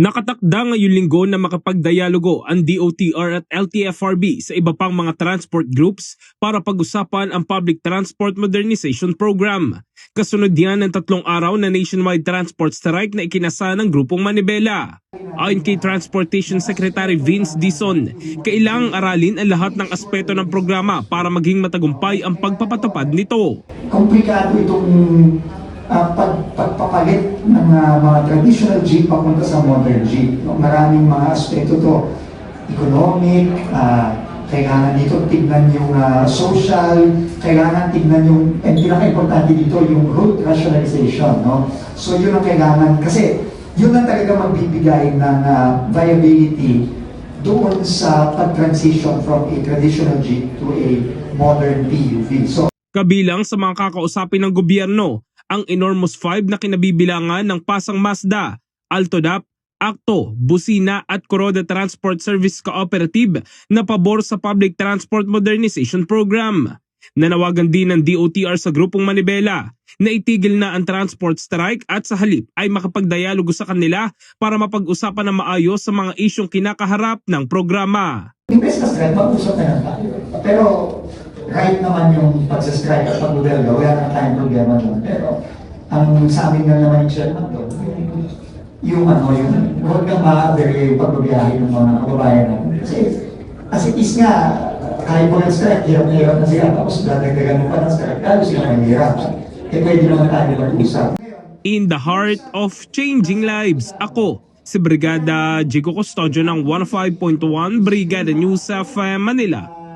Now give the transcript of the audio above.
Nakatakda ngayong linggo na makapagdialogo ang DOTR at LTFRB sa iba pang mga transport groups para pag-usapan ang Public Transport Modernization Program. Kasunod yan ng tatlong araw na nationwide transport strike na ikinasa ng grupong Manibela. Ayon kay Transportation Secretary Vince Dison, kailangang aralin ang lahat ng aspeto ng programa para maging matagumpay ang pagpapatupad nito. komplikado itong pagpapalit ng ah, mga traditional jeep papunta sa modern jeep. No? Maraming mga aspeto to. Economic, ah, kailangan dito tignan yung ah, social, kailangan tignan yung, and pinaka-importante dito yung route rationalization. No? So yun ang kailangan, kasi yun ang talaga magbibigay ng ah, viability doon sa pag-transition from a traditional jeep to a modern PUV. So Kabilang sa mga kakausapin ng gobyerno, ang enormous 5 na kinabibilangan ng Pasang Mazda, Altodap, Acto, Busina at Kuroda Transport Service Cooperative na pabor sa Public Transport Modernization Program. Nanawagan din ng DOTR sa grupong Manibela na itigil na ang transport strike at sa halip ay makapagdialogo sa kanila para mapag-usapan ng maayos sa mga isyong kinakaharap ng programa. Imbes na strike, mag-usap na lang tayo. Pero right naman yung pagsastrike at pag-modelo, wala na tayong problema doon. Pero ang sa amin na naman yung chairman doon, yung, ano, yung huwag kang ma-aberya yung pagbabiyahe ng mga kababayan natin. Kasi as it is nga, kahit po ng strike, hirap na hirap na sila. Tapos dadagdagan mo pa ng strike, lalo sila mahirap. Eh pwede naman tayo mag-usap. In the heart of changing lives, ako si Brigada Jigo Custodio ng 105.1 Brigada News of Manila,